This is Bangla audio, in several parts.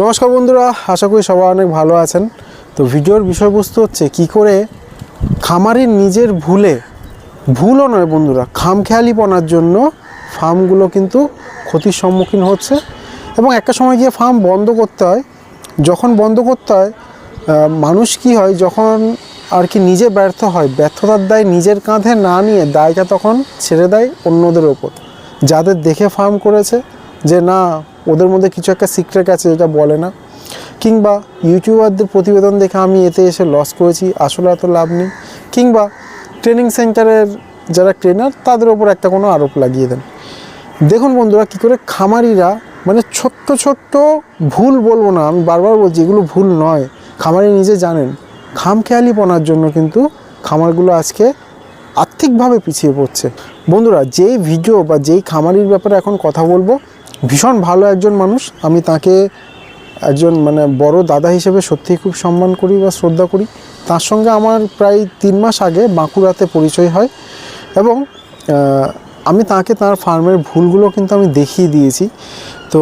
নমস্কার বন্ধুরা, আশা করি সবাই অনেক ভালো আছেন। তো ভিডিওর বিষয়বস্তু হচ্ছে কি করে খামারের নিজের ভুলে, ভুলও নয় বন্ধুরা, খামখেয়ালিপনার জন্য ফার্মগুলো কিন্তু ক্ষতির সম্মুখীন হচ্ছে এবং একটা সময় গিয়ে ফার্ম বন্ধ করতে হয়। যখন বন্ধ করতে হয় মানুষ কি হয়, যখন আর কি নিজে ব্যর্থ হয়, ব্যর্থতার দায় নিজের কাঁধে না নিয়ে দায়টা তখন ছেড়ে দেয় অন্যদের ওপর। যাদের দেখে ফার্ম করেছে যে না ওদের মধ্যে কিছু একটা সিক্রেট আছে যেটা বলে না। কিংবা ইউটিউবারদের প্রতিবেদন দেখে আমি এতে এসে লস করেছি, আসলে এত লাভ নেই। কিংবা ট্রেনিং সেন্টারের যারা ট্রেনার তাদের ওপর একটা কোনো আরোপ লাগিয়ে দেন। দেখুন বন্ধুরা কী করে খামারিরা মানে ছোট্ট ছোট্ট ভুল বলব না, আমি বারবার বলছি, এগুলো ভুল নয়। খামারি নিজে জানেন, খামখেয়ালিপনার জন্য কিন্তু খামারগুলো আজকে আর্থিকভাবে পিছিয়ে পড়ছে। বন্ধুরা, যেই ভিডিও বা যেই খামারির ব্যাপারে এখন কথা বলব ভীষণ ভালো একজন মানুষ। আমি তাকে একজন মানে বড় দাদা হিসেবে সত্যিই খুব সম্মান করি বা শ্রদ্ধা করি। তার সঙ্গে আমার প্রায় তিন মাস আগে বাঁকুড়াতে পরিচয় হয় এবং আমি তাকে তার ফার্মের ভুলগুলো কিন্তু আমি দেখিয়ে দিয়েছি। তো,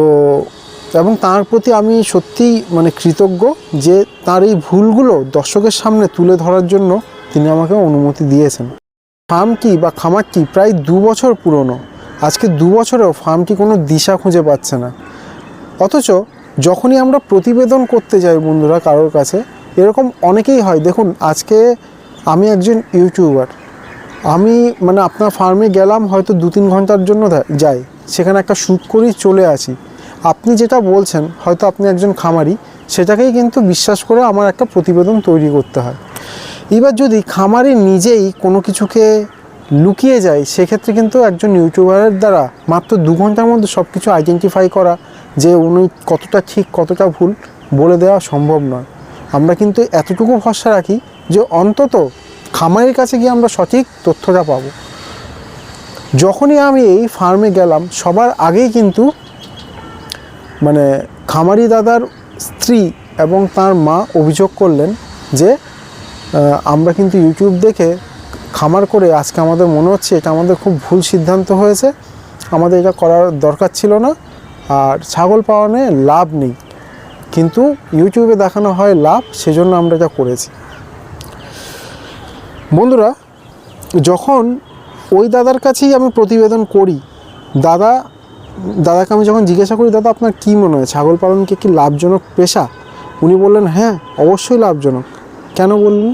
এবং তার প্রতি আমি সত্যিই মানে কৃতজ্ঞ যে তার এই ভুলগুলো দর্শকের সামনে তুলে ধরার জন্য তিনি আমাকে অনুমতি দিয়েছেন। ফার্মটি বা খামারটি প্রায় দু বছর পুরনো। আজকে দু বছরেও ফার্মটি কোনো দিশা খুঁজে পাচ্ছে না। অথচ যখনই আমরা প্রতিবেদন করতে যাই বন্ধুরা কারোর কাছে, এরকম অনেকেই হয়। দেখুন, আজকে আমি একজন ইউটিউবার। আমি মানে আপনার ফার্মে গেলাম, হয়তো দু তিন ঘণ্টার জন্য যাই। সেখানে একটা শ্যুট করি চলে আসি। আপনি যেটা বলছেন, হয়তো আপনি একজন খামারি, সেটাকেই কিন্তু বিশ্বাস করে আমার একটা প্রতিবেদন তৈরি করতে হয়। এবার যদি খামারি নিজেই কোনো কিছুকে লুকিয়ে যায়, সেক্ষেত্রে কিন্তু একজন ইউটিউবারের দ্বারা মাত্র দু ঘণ্টার মধ্যে সব কিছু আইডেন্টিফাই করা যে উনি কতটা ঠিক, কতটা ভুল বলে দেওয়া সম্ভব নয়। আমরা কিন্তু এতটুকু ভরসা রাখি যে অন্তত খামারের কাছে গিয়ে আমরা সঠিক তথ্যটা পাবো। যখনই আমি এই ফার্মে গেলাম, সবার আগেই কিন্তু মানে খামারি দাদার স্ত্রী এবং তার মা অভিযোগ করলেন যে আমরা কিন্তু ইউটিউব দেখে খামার করে আজকে আমাদের মনে হচ্ছে এটা আমাদের খুব ভুল সিদ্ধান্ত হয়েছে। আমাদের এটা করার দরকার ছিল না। আর ছাগল পালনে লাভ নেই। কিন্তু ইউটিউবে দেখানো হয় লাভ, সেজন্য আমরা এটা করেছি। বন্ধুরা, যখন ওই দাদার কাছেই আমি প্রতিবেদন করি, দাদা, দাদাকে আমি যখন জিজ্ঞাসা করি, দাদা, আপনার কী মনে হয়? ছাগল পালনকে কি লাভজনক পেশা? উনি বললেন হ্যাঁ অবশ্যই লাভজনক। কেন বললেন?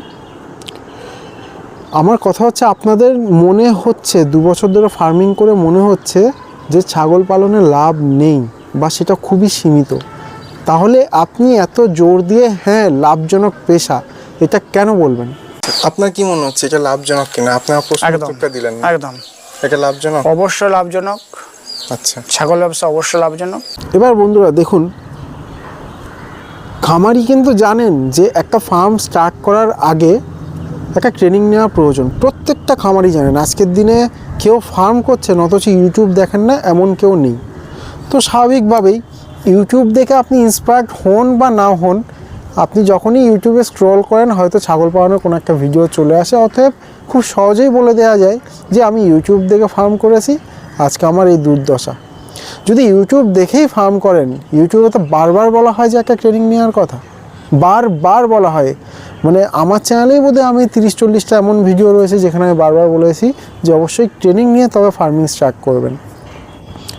আমার কথা হচ্ছে আপনাদের মনে হচ্ছে দু বছর ধরে ফার্মিং করে মনে হচ্ছে যে ছাগল পালনে লাভ নেই বা সেটা খুবই সীমিত। তাহলে আপনি এত জোর দিয়ে হ্যাঁ লাভজনক পেশা এটা কেন বলবেন? আপনার কি মনে হচ্ছে এটা লাভজনক কিনা? আপনার প্রশ্ন একদম দিলেন একদম। এটা লাভজনক? অবশ্যই লাভজনক। আচ্ছা। ছাগল ব্যবসা অবশ্যই লাভজনক। এবার বন্ধুরা দেখুন খামারি কিন্তু জানেন যে একটা ফার্ম স্টার্ট করার আগে একটা ট্রেনিং নেওয়া প্রয়োজন। প্রত্যেকটা খামারই জানেন আজকের দিনে কেউ ফার্ম করছেন অথচ ইউটিউব দেখেন না, এমন কেউ নেই। তো স্বাভাবিকভাবেই ইউটিউব দেখে আপনি ইন্সপায়ার্ড হন বা না হন, আপনি যখনই ইউটিউবে স্ক্রল করেন, হয়তো ছাগল পালনের কোনো একটা ভিডিও চলে আসে, অতএব খুব সহজেই বলে দেওয়া যায় যে আমি ইউটিউব দেখে ফার্ম করেছি, আজকে আমার এই দুর্দশা। যদি ইউটিউব দেখেই ফার্ম করেন ইউটিউবে তো বারবার বলা হয় যে একটা ট্রেনিং নেওয়ার কথা। বারবার বলা হয়। মানে আমার চ্যানেলেই বোধহয় আমি তিরিশ, চল্লিশটা এমন ভিডিও রয়েছে যেখানে আমি বারবার বলেছি যে অবশ্যই ট্রেনিং নিয়ে তবে ফার্মিং স্টার্ট করবেন।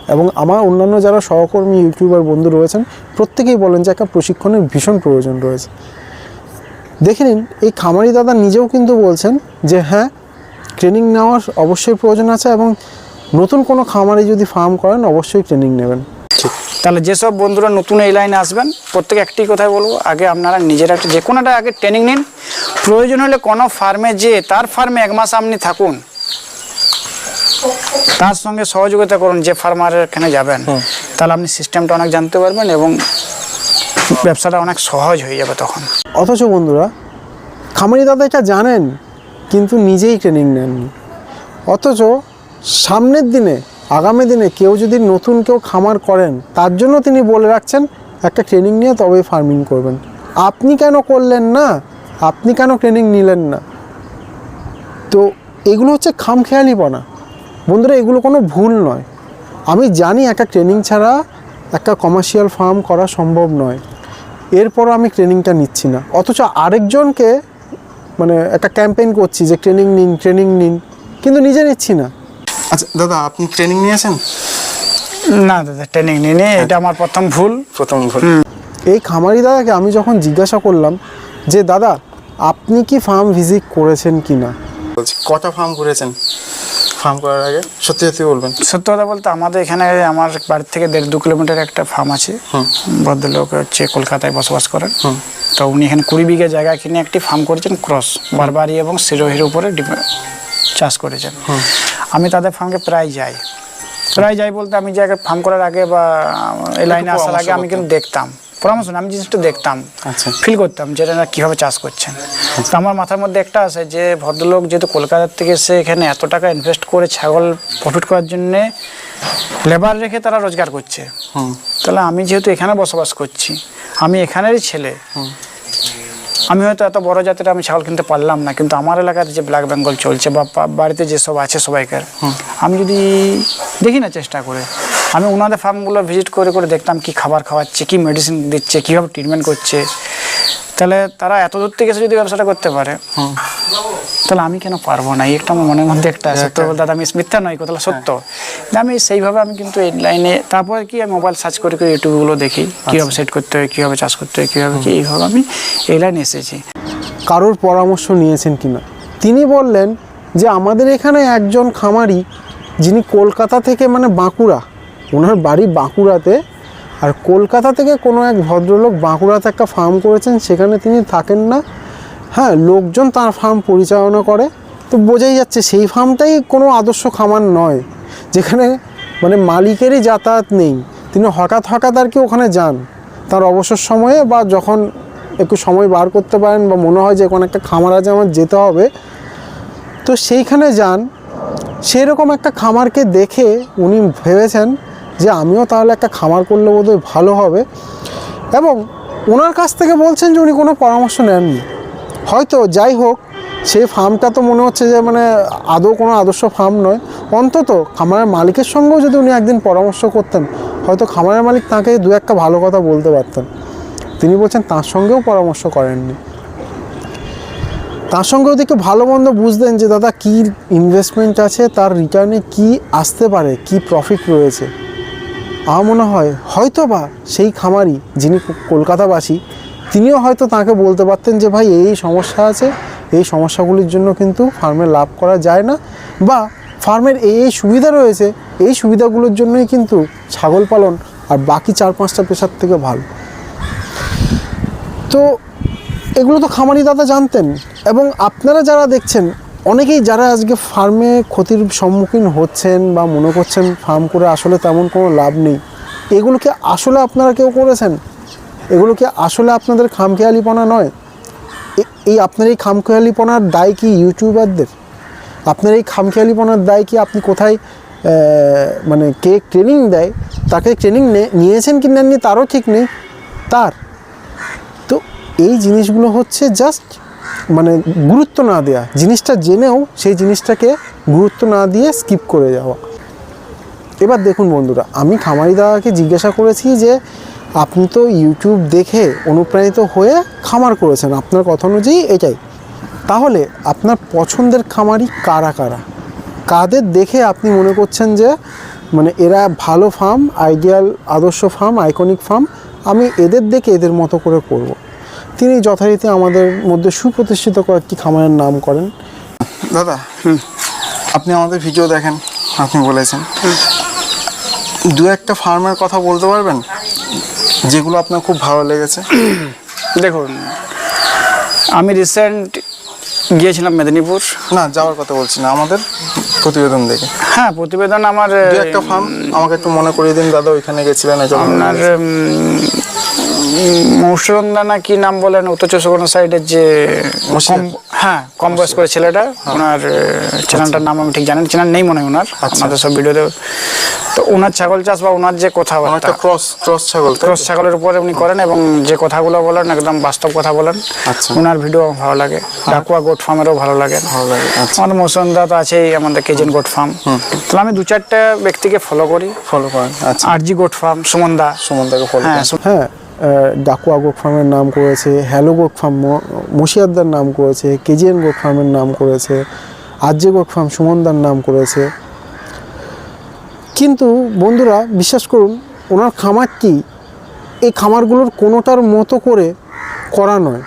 এবং আমার অন্যান্য যারা সহকর্মী ইউটিউবার বন্ধু রয়েছেন, প্রত্যেকেই বলেন যে একটা প্রশিক্ষণের ভীষণ প্রয়োজন রয়েছে। দেখে নিন, এই খামারি দাদা নিজেও কিন্তু বলছেন যে হ্যাঁ ট্রেনিং নেওয়ার অবশ্যই প্রয়োজন আছে এবং নতুন কোনো খামারে যদি ফার্ম করেন, অবশ্যই ট্রেনিং নেবেন। ঠিক। তাহলে যেসব বন্ধুরা নতুন এই লাইনে আসবেন প্রত্যেকে একটি কথাই বলব আগে আপনারা নিজেরা একটা যে কোনো একটা আগে ট্রেনিং নিন। প্রয়োজন হলে কোনো ফার্মে যে তার ফার্মে এক মাস আপনি থাকুন। তার সঙ্গে সহযোগিতা করুন যে ফার্মারের এখানে যাবেন। তাহলে আপনি সিস্টেমটা অনেক জানতে পারবেন এবং ব্যবসাটা অনেক সহজ হয়ে যাবে তখন। অথচ বন্ধুরা খামারি দাদা এটা জানেন কিন্তু নিজেই ট্রেনিং নেননি। অথচ সামনের দিনে আগামী দিনে কেউ যদি নতুন কেউ খামার করেন, তার জন্য তিনি বলে রাখছেন, একটা ট্রেনিং নিয়ে তবেই ফার্মিং করবেন। আপনি কেন করলেন না? আপনি কেন ট্রেনিং নিলেন না? তো এগুলো হচ্ছে খামখেয়ালিপনা। বন্ধুরা, এগুলো কোনো ভুল নয়। আমি জানি একটা ট্রেনিং ছাড়া একটা কমার্শিয়াল ফার্ম করা সম্ভব নয়। এরপরও আমি ট্রেনিংটা নিচ্ছি না। অথচ আরেকজনকে মানে একটা ক্যাম্পেইন করছি যে ট্রেনিং নিন ট্রেনিং নিন। কিন্তু নিজে নিচ্ছি না। আচ্ছা দাদা আপনি ট্রেনিং নিয়েছেন? না দাদা ট্রেনিং নিয়ে এটা আমার প্রথম ভুল। প্রথম ভুল। এই খামারি দাদাকে আমি যখন জিজ্ঞাসা করলাম যে দাদা আপনি কি ফার্ম ভিজিট করেছেন কি না বলছি কটা ফার্ম করেছেন? ফার্ম করার আগে? সত্যি সত্যি বলবেন? সত্য কথা বলতে আমাদের এখানে আমার বাড়ি থেকে দেড় দু কিলোমিটার একটা ফার্ম আছে। ভদ্রলোক হচ্ছে কলকাতায় বসবাস করেন। তো উনি এখানে কুড়ি বিঘা জায়গা কিনে একটি ফার্ম করেছেন ক্রস বারবারি এবং সিরোহির উপরে চাষ করেছেন। আমি তাদের ফার্মকে প্রায় যাই। প্রায় যাই বলতে আমি জায়গায় ফার্ম করার আগে বা এই লাইনে আসার আগে আমি কিন্তু দেখতাম। পরামর্শ আমি জিনিসটা দেখতাম। আচ্ছা। ফিল করতাম যে এনারা কীভাবে চাষ করছেন। তো আমার মাথার মধ্যে একটা আছে যে ভদ্রলোক যেহেতু কলকাতার থেকে এসে এখানে এত টাকা ইনভেস্ট করে ছাগল প্রফিট করার জন্যে লেবার রেখে তারা রোজগার করছে। হুম। তাহলে আমি যেহেতু এখানে বসবাস করছি আমি এখানেরই ছেলে। আমি হয়তো এত বড় জাতের আমি ছাগল কিনতে পারলাম না কিন্তু আমার এলাকার যে ব্ল্যাক বেঙ্গল চলছে বা বাড়িতে যেসব আছে সবাইকার আমি যদি দেখি না চেষ্টা করে আমি ওনাদের ফার্মগুলো ভিজিট করে করে দেখতাম কি খাবার খাওয়াচ্ছে কি মেডিসিন দিচ্ছে কীভাবে ট্রিটমেন্ট করছে তাহলে তারা এত দূর থেকে এসে যদি ব্যবসাটা করতে পারে তাহলে আমি কেন পারব না? একটা আমার মনের মধ্যে একটা সত্য বলতে দাদা আমি মিথ্যা নয় কথাটা সত্য। যে আমি সেইভাবে আমি কিন্তু এই লাইনে তারপরে কি আমি মোবাইল সার্চ করে করে ইউটিউবগুলো দেখি কীভাবে সেট করতে হয় কীভাবে চাষ করতে হয় কীভাবে কি এইভাবে আমি এই লাইনে এসেছি। কারোর পরামর্শ নিয়েছেন কিনা? তিনি বললেন যে আমাদের এখানে একজন খামারি যিনি কলকাতা থেকে মানে বাঁকুড়া ওনার বাড়ি বাঁকুড়াতে আর কলকাতা থেকে কোনো এক ভদ্রলোক বাঁকুড়াতে একটা ফার্ম করেছেন, সেখানে তিনি থাকেন না। হ্যাঁ লোকজন তার ফার্ম পরিচালনা করে। তো বোঝাই যাচ্ছে সেই ফার্মটাই কোনো আদর্শ খামার নয়, যেখানে মানে মালিকেরই যাতায়াত নেই। তিনি হঠাৎ হঠাৎ আর কি ওখানে যান। তার অবসর সময়ে বা যখন একটু সময় বার করতে পারেন বা মনে হয় যে কোনো একটা খামার আছে আমার যেতে হবে, তো সেইখানে যান। সেরকম একটা খামারকে দেখে উনি ভেবেছেন যে আমিও তাহলে একটা খামার করলে বোধহয় ভালো হবে। এবং ওনার কাছ থেকে বলছেন যে উনি কোনো পরামর্শ নেননি। হয়তো যাই হোক, সেই ফার্মটা তো মনে হচ্ছে যে মানে আদৌ কোনো আদর্শ ফার্ম নয়। অন্তত খামারের মালিকের সঙ্গেও যদি উনি একদিন পরামর্শ করতেন, হয়তো খামারের মালিক তাকে দু একটা ভালো কথা বলতে পারতেন। তিনি বলছেন, তার সঙ্গেও পরামর্শ করেননি। তার সঙ্গে যদি একটু ভালো মন্দ বুঝতেন যে, দাদা, কী ইনভেস্টমেন্ট আছে? তার রিটার্নে কি আসতে পারে? কি প্রফিট রয়েছে? আমার মনে হয় হয়তো বা সেই খামারি যিনি কলকাতাবাসী, তিনিও হয়তো তাকে বলতে পারতেন যে, ভাই, এই সমস্যা আছে, এই সমস্যাগুলির জন্য কিন্তু ফার্মে লাভ করা যায় না বা ফার্মের এই এই সুবিধা রয়েছে, এই সুবিধাগুলোর জন্যই কিন্তু ছাগল পালন আর বাকি চার পাঁচটা পেশার থেকে ভালো। তো এগুলো তো খামারি দাদা জানতেন এবং আপনারা যারা দেখছেন অনেকেই যারা আজকে ফার্মে ক্ষতির সম্মুখীন হচ্ছেন বা মনে করছেন ফার্ম করে আসলে তেমন কোনো লাভ নেই এগুলোকে আসলে আপনারা কেউ করেছেন? এগুলোকে আসলে আপনাদের খামখেয়ালিপনা নয়? এই আপনার এই খামখেয়ালিপনার দায় কি ইউটিউবারদের? আপনার এই খামখেয়ালিপনার দায় কি আপনি কোথায় মানে কে ট্রেনিং দেয়? তাকে ট্রেনিং নিয়েছেন কি নেননি তারও ঠিক নেই, তার। তো এই জিনিসগুলো হচ্ছে জাস্ট মানে গুরুত্ব না দেওয়া জিনিসটা জেনেও সেই জিনিসটাকে গুরুত্ব না দিয়ে স্কিপ করে যাওয়া। এবার দেখুন বন্ধুরা, আমি খামারি দাদাকে জিজ্ঞাসা করেছি যে, আপনি তো ইউটিউব দেখে অনুপ্রাণিত হয়ে খামার করেছেন, আপনার কথা অনুযায়ী এটাই। তাহলে আপনার পছন্দের খামারি কারা কারা? কাদের দেখে আপনি মনে করছেন যে মানে এরা ভালো ফার্ম আইডিয়াল আদর্শ ফার্ম আইকনিক ফার্ম আমি এদের দেখে এদের মতো করে করব। তিনি যথারীতি আমাদের মধ্যে সুপ্রতিষ্ঠিত কয়েকটি খামারের নাম করেন। দাদা আপনি আমাদের ভিডিও দেখেন আপনি বলেছেন। দু একটা ফার্মের কথা বলতে পারবেন? যেগুলো আপনার খুব ভালো লেগেছে? দেখুন আমি রিসেন্ট গিয়েছিলাম মেদিনীপুর। না যাওয়ার কথা বলছি না আমাদের প্রতিবেদন দেখে। হ্যাঁ প্রতিবেদন আমার একটা ফার্ম আমাকে একটু মনে করিয়ে দিন দাদা ওইখানে গেছিলেন এই জন্য আপনার মৌসুরন্দা না কি নাম বলেন? উত্তর চব্বিশ পরগনা সাইডের যে? হ্যাঁ কম বয়স করে ছেলেটা ওনার চ্যানেলটার নাম আমি ঠিক জানেন চ্যানেল নেই মনে হয় ওনার আমাদের সব ভিডিওতে তো। ওনার ছাগল চাষ বা ওনার যে কথাবার্তা ক্রস ক্রস ছাগল ক্রস ছাগলের উপরে উনি করেন এবং যে কথাগুলো বলেন একদম বাস্তব কথা বলেন। আচ্ছা। ওনার ভিডিও আমার ভালো লাগে। ডাকুয়া গোট ফার্মেরও ভালো লাগে। ভালো লাগে আচ্ছা। আমাদের মৌসুমদা তো আছেই আমাদের কেজেন গোট ফার্ম তাহলে আমি দু চারটে ব্যক্তিকে ফলো করি। ফলো করেন আচ্ছা। আরজি গোট ফার্ম সুমনদা। সুমনদাকে ফলো হ্যাঁ করেন। হ্যাঁ ডাকুয়া গোক ফার্মের নাম করেছে, হ্যালো গোক ফার্ম মুশিয়াদ্দার নাম করেছে, কেজিএন গোক ফার্মের নাম করেছে, আরজে গোক ফার্ম, সুমনদার নাম করেছে। কিন্তু বন্ধুরা, বিশ্বাস করুন, ওনার খামারটি এই খামারগুলোর কোনোটার মতো করে করা নয়।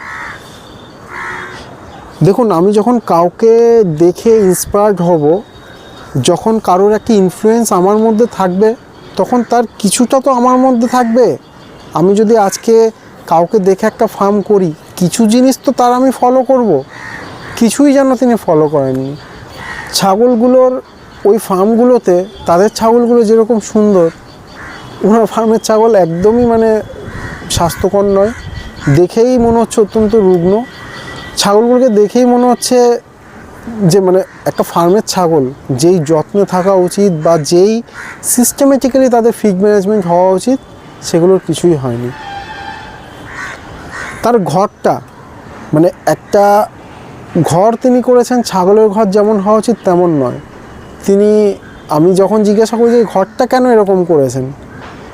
দেখুন, আমি যখন কাউকে দেখে ইন্সপায়ার্ড হব, যখন কারোর একটি ইনফ্লুয়েন্স আমার মধ্যে থাকবে, তখন তার কিছুটা তো আমার মধ্যে থাকবে। আমি যদি আজকে কাউকে দেখে একটা ফার্ম করি, কিছু জিনিস তো তার আমি ফলো করব। কিছুই যেন তিনি ফলো করেননি ছাগলগুলোর ওই ফার্মগুলোতে তাদের ছাগলগুলো যেরকম সুন্দর, ওনার ফার্মের ছাগল একদমই মানে স্বাস্থ্যকর নয়। দেখেই মনে হচ্ছে অত্যন্ত রুগ্ন। ছাগলগুলোকে দেখেই মনে হচ্ছে যে মানে একটা ফার্মের ছাগল, যেই যত্নে থাকা উচিত বা যেই সিস্টেমেটিক্যালি তাদের ফিড ম্যানেজমেন্ট হওয়া উচিত। সেগুলোর কিছুই হয়নি। তার ঘরটা মানে একটা ঘর তিনি করেছেন, ছাগলের ঘর যেমন হওয়া উচিত তেমন নয়। তিনি, আমি যখন জিজ্ঞাসা করি যে ঘরটা কেন এরকম করেছেন?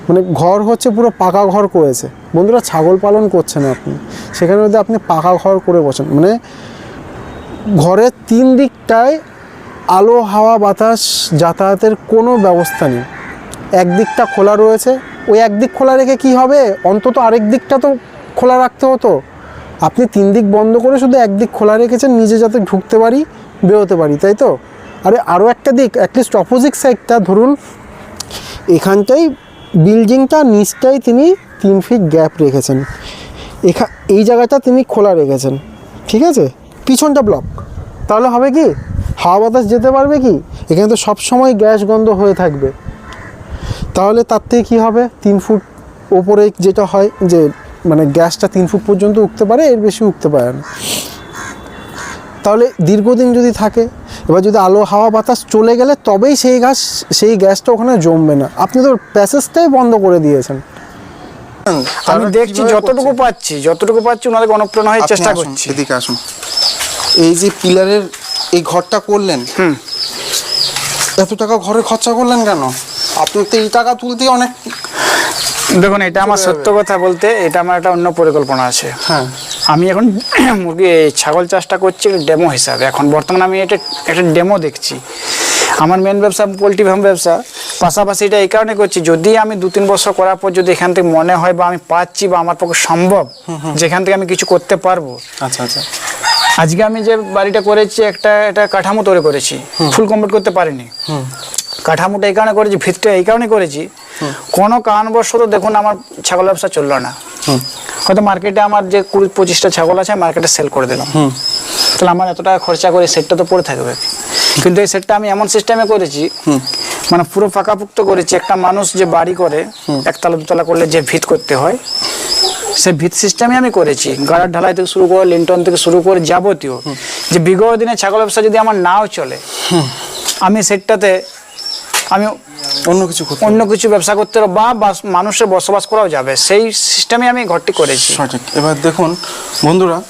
মানে ঘর হচ্ছে পুরো পাকা ঘর করেছে। বন্ধুরা, ছাগল পালন করছেন আপনি। সেখানে যদি আপনি পাকা ঘর করে বসেন মানে ঘরের তিন দিকটায় আলো, হাওয়া, বাতাস যাতায়াতের কোনো ব্যবস্থা নেই। একদিকটা খোলা রয়েছে ওই একদিক খোলা রেখে কি হবে? অন্তত আরেক দিকটা তো খোলা রাখতে হতো। আপনি তিন দিক বন্ধ করে শুধু একদিক খোলা রেখেছেন, নিজে যাতে ঢুকতে পারি, বেরোতে পারি, তাই তো? আরে আরও একটা দিক অ্যাটলিস্ট অপোজিট সাইডটা ধরুন এখানটাই বিল্ডিংটা নিচটাই তিনি তিন ফিট গ্যাপ রেখেছেন। এখা, এই জায়গাটা তিনি খোলা রেখেছেন, ঠিক আছে? পিছনটা ব্লক তাহলে হবে কি? হাওয়া বাতাস যেতে পারবে কি? এখানে তো সবসময় গ্যাস গন্ধ হয়ে থাকবে। তাহলে তার থেকে কী হবে? তিন ফুট ওপরে যেটা হয় যে মানে গ্যাসটা তিন ফুট পর্যন্ত উঠতে পারে এর বেশি উঠতে পারে না। তাহলে দীর্ঘদিন যদি থাকে এবার যদি আলো হাওয়া বাতাস চলে গেলে তবেই সেই গাছ সেই গ্যাসটা ওখানে জমবে না। আপনি তো প্যাসেজটাই বন্ধ করে দিয়েছেন। আমি দেখছি যতটুকু পাচ্ছি যতটুকু পাচ্ছি ওনাদেরকে অনুপ্রেরণা হয়ে চেষ্টা করছি। এদিকে আসুন। এই যে পিলারের এই ঘরটা করলেন হুম। এত টাকা ঘরে খরচা করলেন কেন? আপনি তো এই টাকা তুলতে অনেক দেখুন এটা আমার সত্য কথা বলতে এটা আমার একটা অন্য পরিকল্পনা আছে। হ্যাঁ। আমি এখন মুরগি ছাগল চাষটা করছি ডেমো হিসাবে। এখন বর্তমানে আমি এটা একটা ডেমো দেখছি। আমার মেন ব্যবসা পোলট্রি ফার্ম ব্যবসা। পাশাপাশি এটা এই কারণে করছি যদি আমি দু তিন বছর করার পর যদি এখান থেকে মনে হয় বা আমি পাচ্ছি বা আমার পক্ষে সম্ভব যেখান থেকে আমি কিছু করতে পারব। আচ্ছা আচ্ছা। আজকে আমি যে বাড়িটা করেছি একটা একটা কাঠামো তৈরি করেছি। ফুল কমপ্লিট করতে পারিনি। কাঠামোটা এই কারণে করেছি ভিতটা এই কারণে করেছি। কোনো কারণবশত দেখুন আমার ছাগল ব্যবসা চলল না। হয়তো মার্কেটে আমার যে কুড়ি পঁচিশটা ছাগল আছে মার্কেটে সেল করে দিলাম। তাহলে আমার এত টাকা খরচা করে সেটটা তো পড়ে থাকবে। কিন্তু এই সেটটা আমি এমন সিস্টেমে করেছি মানে পুরো ফাঁকাপুক্ত করেছি একটা মানুষ যে বাড়ি করে একতলা দুতলা করলে যে ভিত করতে হয় সে ভিত সিস্টেমে আমি করেছি। গাড়ার ঢালাই থেকে শুরু করে লিন্টন থেকে শুরু করে যাবতীয়। যে বিগত দিনে ছাগল ব্যবসা যদি আমার নাও চলে আমি সেটটাতে আমি অন্য কিছু অন্য কিছু ব্যবসা করতে বা বাস- মানুষের বসবাস করাও যাবে। সেই সিস্টেমে আমি ঘরটি করেছি। সঠিক। এবার দেখুন বন্ধুরা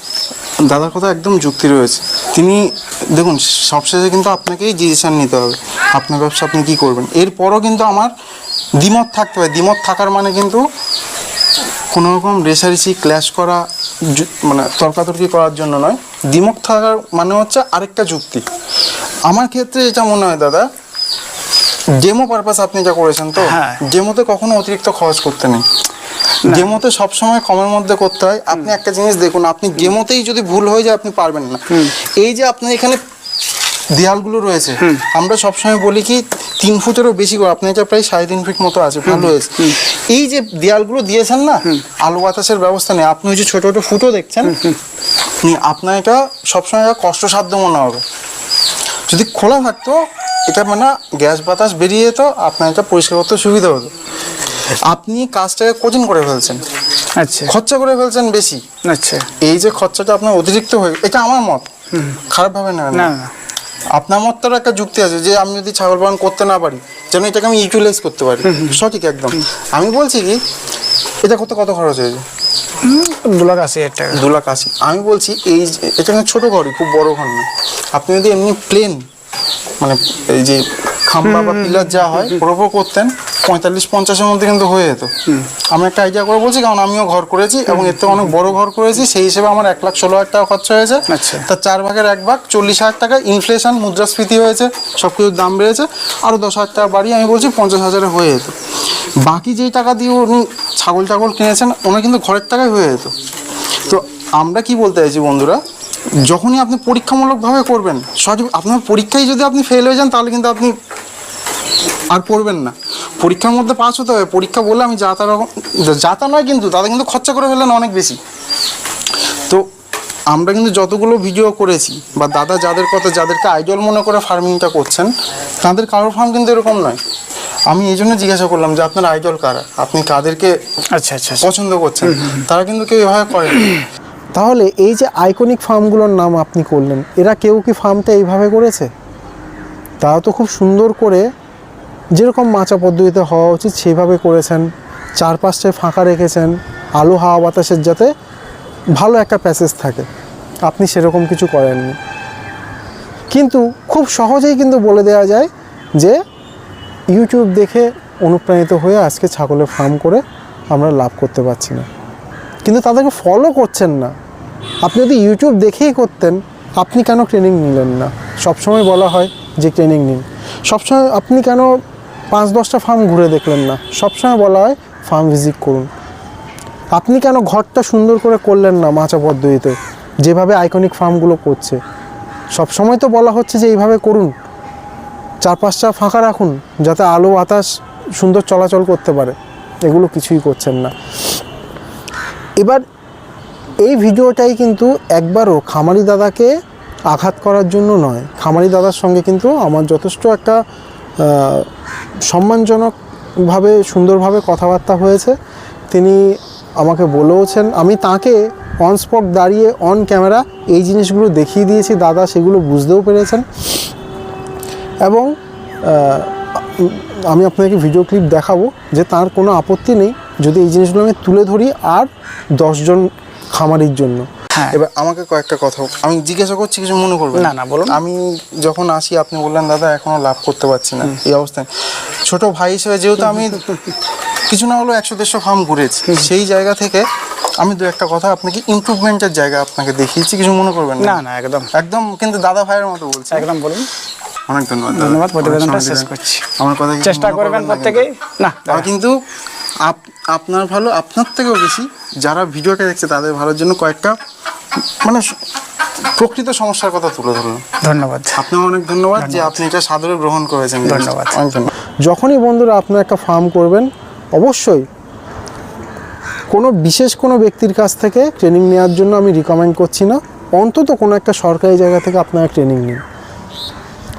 দাদার কথা একদম যুক্তি রয়েছে। তিনি দেখুন সবশেষে কিন্তু আপনাকেই ডিসিশন নিতে হবে। আপনার ব্যবসা আপনি কী করবেন? এরপরও কিন্তু আমার দ্বিমত থাকতে হবে। দ্বিমত থাকার মানে কিন্তু কোনো রকম রেসারেসি ক্ল্যাশ করা মানে তর্কাতর্কি করার জন্য নয়। দ্বিমত থাকার মানে হচ্ছে আরেকটা যুক্তি। আমার ক্ষেত্রে যেটা মনে হয় দাদা ডেমো পারপাস আপনি যা করেছেন তো হ্যাঁ। ডেমোতে কখনো অতিরিক্ত খরচ করতে নেই। ডেমোতে সবসময় কমের মধ্যে করতে হয়। আপনি একটা জিনিস দেখুন আপনি ডেমোতেই যদি ভুল হয়ে যায় আপনি পারবেন না। এই যে আপনার এখানে দেয়ালগুলো রয়েছে আমরা সবসময় বলি কি তিন ফুটেরও বেশি করে আপনি এটা প্রায় সাড়ে তিন ফিট মতো আছে ভালো হয়েছে। এই যে দেয়ালগুলো দিয়েছেন না আলো বাতাসের ব্যবস্থা নেই। আপনি ওই যে ছোটো ছোটো ফুটো দেখছেন আপনার এটা সবসময় কষ্টসাধ্য মনে হবে। যদি খোলা থাকতো এটা মানে গ্যাস বাতাস বেরিয়ে যেত আপনার এটা পরিষ্কার করতে সুবিধা হতো আপনি কাজটাকে কঠিন করে ফেলছেন। আচ্ছা। খরচা করে ফেলছেন বেশি। আচ্ছা। এই যে খরচাটা আপনার অতিরিক্ত হয়ে এটা আমার মত। খারাপভাবে না না। আপনার মতটার একটা যুক্তি আছে যে আমি যদি ছাগল পালন করতে না পারি যেন এটাকে আমি ইউটিলাইজ করতে পারি। সঠিক একদম। আমি বলছি কি এটা করতে কত খরচ হয়েছে? দু লাখ আশি হাজার টাকা। দু লাখ আশি। আমি বলছি এই এটা ছোটো ঘরই খুব বড় ঘর না। আপনি যদি এমনি প্লেন মানে এই যে খাম্বা বা পিলার যা হয় ওর ওপর করতেন পঁয়তাল্লিশ পঞ্চাশের মধ্যে কিন্তু হয়ে যেত। আমি একটা আইডিয়া করে বলছি কারণ আমিও ঘর করেছি এবং এর থেকে অনেক বড় ঘর করেছি সেই হিসেবে আমার এক লাখ ষোলো হাজার টাকা খরচা হয়েছে। আচ্ছা। তার চার ভাগের এক ভাগ চল্লিশ হাজার টাকা ইনফ্লেশন মুদ্রাস্ফীতি হয়েছে সব কিছুর দাম বেড়েছে আরও দশ হাজার টাকা বাড়িয়ে আমি বলছি পঞ্চাশ হাজারে হয়ে যেত। বাকি যেই টাকা দিয়ে উনি ছাগল টাগল কিনেছেন ওনার কিন্তু ঘরের টাকায় হয়ে যেত। তো আমরা কি বলতে চাইছি বন্ধুরা? যখনই আপনি পরীক্ষামূলকভাবে করবেন সঠিক আপনার পরীক্ষায় যদি আপনি ফেল হয়ে যান তাহলে কিন্তু আপনি আর পড়বেন না। পরীক্ষার মধ্যে পাস হতে হবে। পরীক্ষা বলে আমি যা তা রকম যা তা নয় কিন্তু তাদের কিন্তু খরচা করে ফেলেন অনেক বেশি। তো আমরা কিন্তু যতগুলো ভিডিও করেছি বা দাদা যাদের কথা যাদেরকে আইডল মনে করে ফার্মিংটা করছেন তাদের কারোর ফার্ম কিন্তু এরকম নয়। আমি এই জন্য জিজ্ঞাসা করলাম যে আপনার আইডল কারা? আপনি কাদেরকে আচ্ছা আচ্ছা আচ্ছা। পছন্দ করছেন? তারা কিন্তু কেউ এভাবে করে। তাহলে এই যে আইকনিক ফার্মগুলোর নাম আপনি করলেন, এরা কেউ কি ফার্মটা এইভাবে করেছে? তারা তো খুব সুন্দর করে যেরকম মাচা পদ্ধতিতে হওয়া উচিত সেইভাবে করেছেন চারপাশটায় ফাঁকা রেখেছেন, আলো, হাওয়া বাতাসের যাতে ভালো একটা প্যাসেজ থাকে। আপনি সেরকম কিছু করেননি। কিন্তু খুব সহজেই কিন্তু বলে দেওয়া যায় যে ইউটিউব দেখে অনুপ্রাণিত হয়ে আজকে ছাগলের ফার্ম করে আমরা লাভ করতে পারছি না। কিন্তু তাদেরকে ফলো করছেন না। আপনি যদি ইউটিউব দেখেই করতেন, আপনি কেন ট্রেনিং নিলেন না? সবসময় বলা হয় যে ট্রেনিং নিন। সবসময় আপনি কেন পাঁচ দশটা ফার্ম ঘুরে দেখলেন না? সবসময় বলা হয় ফার্ম ভিজিট করুন। আপনি কেন ঘরটা সুন্দর করে করলেন না মাচা পদ্ধতিতে? যেভাবে আইকনিক ফার্মগুলো করছে। সবসময় তো বলা হচ্ছে যে এইভাবে করুন। চারপাশটা ফাঁকা রাখুন, যাতে আলো বাতাস সুন্দর চলাচল করতে পারে। এগুলো কিছুই করছেন না। এবার এই ভিডিওটাই কিন্তু একবারও খামারি দাদাকে আঘাত করার জন্য নয়। খামারি দাদার সঙ্গে কিন্তু আমার যথেষ্ট একটা সম্মানজনকভাবে, সুন্দরভাবে কথাবার্তা হয়েছে। তিনি আমাকে বলেওছেন, আমি তাকে অন স্পট দাঁড়িয়ে অন ক্যামেরা এই জিনিসগুলো দেখিয়ে দিয়েছি, দাদা সেগুলো বুঝতেও পেরেছেন। এবং আমি আপনাকে ভিডিও ক্লিপ দেখাবো যে তার কোনো আপত্তি নেই। যদি এই জিনিসগুলো আমি তুলে ধরি আর দশজন খামারির জন্য। হ্যাঁ। এবার আমাকে কয়েকটা কথা আমি জিজ্ঞাসা করছি কিছু মনে করবেন না, না, বলুন। আমি যখন আসি আপনি বললেন দাদা এখনও লাভ করতে পারছি না। এই অবস্থায়। ছোট ভাই হিসেবে যেহেতু আমি কিছু না হলেও একশো দেড়শো ফার্ম ঘুরেছি সেই জায়গা থেকে আমি দু একটা কথা আপনাকে ইমপ্রুভমেন্টের জায়গা আপনাকে দেখিয়েছি। কিছু মনে করবেন না? না একদম। একদম কিন্তু দাদা ভাইয়ের মতো বলছি। একদম বলুন। অনেক ধন্যবাদ ধন্যবাদ, প্রতিবেদনটা শেষ করছি। আমার কথা চেষ্টা করবেন। প্রত্যেকেই? না আমি কিন্তু আপ- আপনার ভালো আপনার থেকেও বেশি যারা ভিডিওটা দেখছে তাদের ভালোর জন্য কয়েকটা মানে প্রকৃত সমস্যার কথা তুলে ধরলাম ধন্যবাদ। আপনাকে অনেক ধন্যবাদ যে আপনি এটা সাদরে গ্রহণ করেছেন। ধন্যবাদ। অনেক ধন্যবাদ। যখনই বন্ধুরা আপনার একটা ফার্ম করবেন অবশ্যই কোনো বিশেষ কোনো ব্যক্তির কাছ থেকে ট্রেনিং নেওয়ার জন্য আমি রিকমেন্ড করছি না। অন্তত কোনো একটা সরকারি জায়গা থেকে আপনারা ট্রেনিং নিন।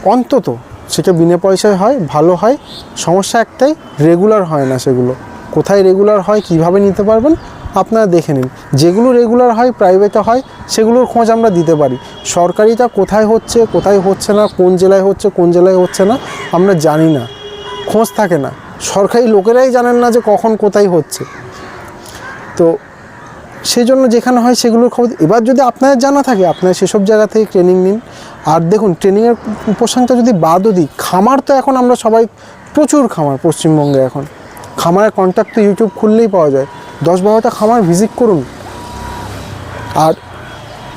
অন্তত সেটা বিনা পয়সায় হয় ভালো হয় সমস্যা একটাই রেগুলার হয় না সেগুলো। কোথায় রেগুলার হয়, কীভাবে নিতে পারবেন, আপনারা দেখে নিন। যেগুলো রেগুলার হয় প্রাইভেটে হয়, সেগুলোর খোঁজ আমরা দিতে পারি। সরকারিটা কোথায় হচ্ছে কোথায় হচ্ছে না, কোন জেলায় হচ্ছে, কোন জেলায় হচ্ছে না, আমরা জানি না। খোঁজ থাকে না। সরকারি লোকেরাই জানেন না যে কখন কোথায় হচ্ছে। তো সেই জন্য যেখানে হয়, সেগুলোর খবর এবার যদি আপনার জানা থাকে, আপনার সেসব জায়গা থেকে ট্রেনিং নিন। আর দেখুন ট্রেনিংয়ের প্রসঙ্গটা যদি বাদও দিই, খামার তো এখন আমরা সবাই, প্রচুর খামার পশ্চিমবঙ্গে এখন। খামারের কন্ট্যাক্ট তো ইউটিউব খুললেই পাওয়া যায়। দশ বারোটা খামার ভিজিট করুন। আর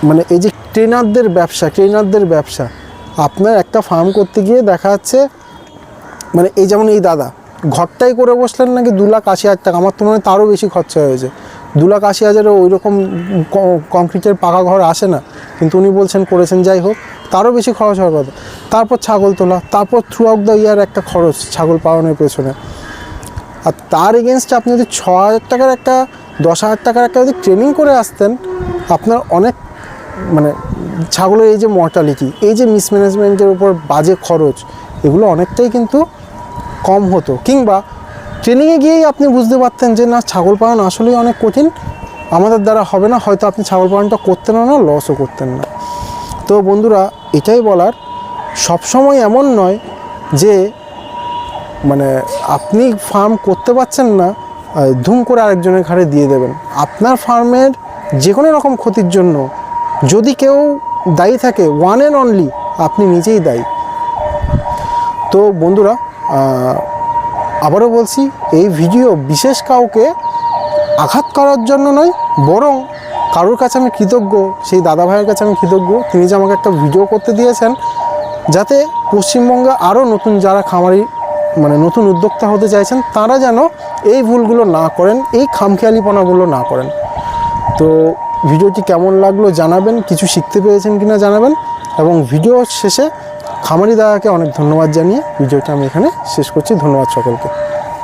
মানে এই যে ট্রেনারদের ব্যবসা ট্রেনারদের ব্যবসা, আপনার একটা ফার্ম করতে গিয়ে দেখা যাচ্ছে মানে এই যেমন এই দাদা, ঘরটাই করে বসলেন নাকি দু লাখ আশি হাজার টাকা? আমার তো মনে হয় তারও বেশি খরচা হয়েছে। দু লাখ আশি হাজারে ওই রকম কংক্রিটের পাকা ঘর আসে না। কিন্তু উনি বলছেন করেছেন, যাই হোক, তারও বেশি খরচ হওয়ার কথা। তারপর ছাগল তোলা, তারপর থ্রু আউট দ্য ইয়ার একটা খরচ ছাগল পালনের পেছনে। আর তার এগেনস্টে আপনি যদি ছ হাজার টাকার একটা, দশ হাজার টাকার একটা যদি ট্রেনিং করে আসতেন, আপনার অনেক মানে ছাগলের এই যে মর্টালিটি এই যে মিসম্যানেজমেন্টের উপর বাজে খরচ, এগুলো অনেকটাই কিন্তু কম হতো। কিংবা ট্রেনিংয়ে গিয়েই আপনি বুঝতে পারতেন যে, না, ছাগল পালন আসলেই অনেক কঠিন। আমাদের দ্বারা হবে না, হয়তো আপনি ছাগল পালনটা করতেন না লসও করতেন না। তো বন্ধুরা, এটাই বলার। সবসময় এমন নয় যে মানে আপনি ফার্ম করতে পারছেন না ধুম করে আরেকজনের ঘাড়ে দিয়ে দেবেন। আপনার ফার্মের যে কোনো রকম ক্ষতির জন্য যদি কেউ দায়ী থাকে ওয়ান অ্যান্ড অনলি আপনি নিজেই দায়ী। তো বন্ধুরা আবারও বলছি, এই ভিডিও বিশেষ কাউকে আঘাত করার জন্য নয়, বরং কারোর কাছে আমি কৃতজ্ঞ, সেই দাদা ভাইয়ের কাছে আমি কৃতজ্ঞ। তিনি যে আমাকে একটা ভিডিও করতে দিয়েছেন, যাতে পশ্চিমবঙ্গে আরও নতুন যারা খামারি মানে নতুন উদ্যোক্তা হতে চাইছেন, তারা যেন এই ভুলগুলো না করেন, এই খামখেয়ালিপনাগুলো না করেন। তো ভিডিওটি কেমন লাগল জানাবেন, কিছু শিখতে পেরেছেন কিনা জানাবেন, এবং ভিডিও শেষে খামারি দাদাকে অনেক ধন্যবাদ জানিয়ে ভিডিওটা আমি এখানে শেষ করছি। ধন্যবাদ সকলকে।